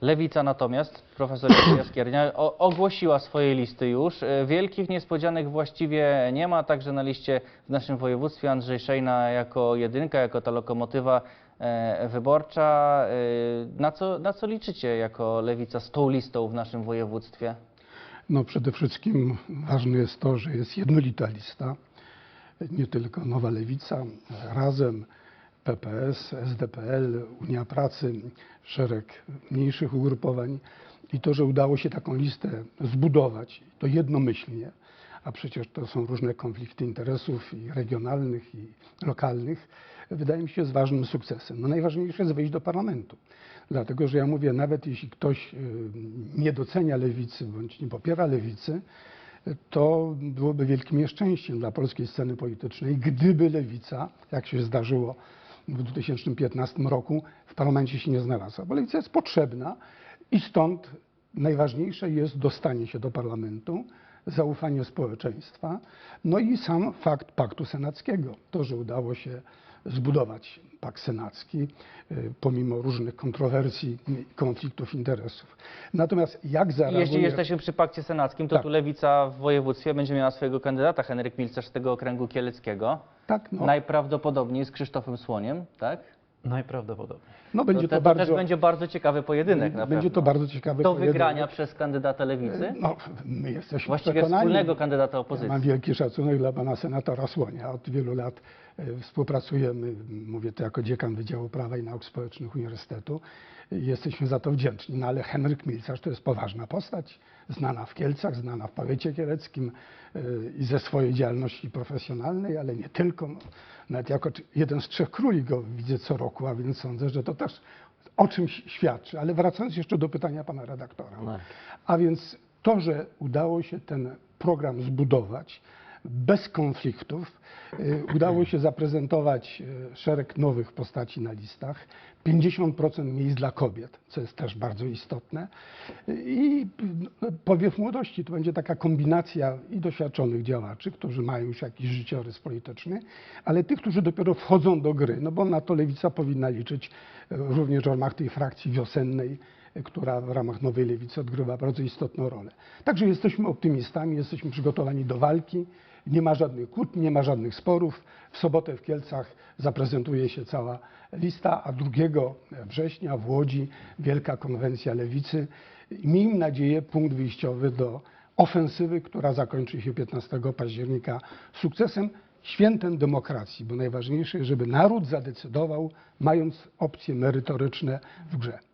Lewica natomiast, profesor Jaskiernia, ogłosiła swoje listy już. E, Wielkich niespodzianek właściwie nie ma, także na liście w naszym województwie Andrzej Szejna jako jedynka, jako ta lokomotywa e, wyborcza. E, Na co, na co liczycie jako Lewica z tą listą w naszym województwie? No przede wszystkim ważne jest to, że jest jednolita lista, nie tylko Nowa Lewica, Razem, PPS, SDPL, Unia Pracy, szereg mniejszych ugrupowań i to, że udało się taką listę zbudować, to jednomyślnie, a przecież to są różne konflikty interesów i regionalnych i lokalnych, wydaje mi się jest ważnym sukcesem. No najważniejsze jest wejść do parlamentu. Dlatego, że ja mówię, nawet jeśli ktoś y, nie docenia lewicy bądź nie popiera lewicy, to byłoby wielkim nieszczęściem dla polskiej sceny politycznej, gdyby lewica, jak się zdarzyło w 2015 roku, w parlamencie się nie znalazła. Bo lewica jest potrzebna i stąd najważniejsze jest dostanie się do parlamentu, zaufanie społeczeństwa, no i sam fakt paktu senackiego. To, że udało się zbudować pakt senacki, y, pomimo różnych kontrowersji i konfliktów interesów. Natomiast jak zareaguje... Jeśli jesteśmy przy pakcie senackim, to Tak. tu Lewica w województwie będzie miała swojego kandydata, Henryk Milcerz z tego okręgu kieleckiego. Tak, no, Najprawdopodobniej z Krzysztofem Słoniem, tak? Najprawdopodobniej. no będzie to, to, to bardzo... też będzie bardzo ciekawy pojedynek Będzie pewno. to bardzo ciekawy Do pojedynek. wygrania przez kandydata Lewicy? No, my jesteśmy Właściwie przekonani. wspólnego kandydata Ja opozycji. mam wielki szacunek dla pana senatora Słonia. Od wielu lat e, współpracujemy, mówię to jako dziekan Wydziału Prawa i Nauk Społecznych Uniwersytetu. Jesteśmy za to wdzięczni. No ale Henryk Milcarz to jest poważna postać, znana w Kielcach, znana w powiecie kieleckim e, i ze swojej działalności profesjonalnej, ale nie tylko. Nawet jako jeden z trzech króli go widzę co roku, a więc sądzę, że to też o czymś świadczy. Ale wracając jeszcze do pytania pana redaktora. Tak. A więc to, że udało się ten program zbudować bez konfliktów, y, udało się zaprezentować y, szereg nowych postaci na listach, 50% miejsc dla kobiet, co jest też bardzo istotne. Y, I no, powiew młodości to będzie taka kombinacja i doświadczonych działaczy, którzy mają już jakiś życiorys polityczny, ale tych, którzy dopiero wchodzą do gry, no bo na to lewica powinna liczyć również w ramach tej frakcji wiosennej, która w ramach Nowej Lewicy odgrywa bardzo istotną rolę. Także jesteśmy optymistami, jesteśmy przygotowani do walki. Nie ma żadnych kłótni, nie ma żadnych sporów. W sobotę w Kielcach zaprezentuje się cała lista, a 2 września w Łodzi wielka konwencja Lewicy. Miejmy nadzieję punkt wyjściowy do ofensywy, która zakończy się 15 października sukcesem, świętem demokracji, bo najważniejsze żeby naród zadecydował, mając opcje merytoryczne w grze.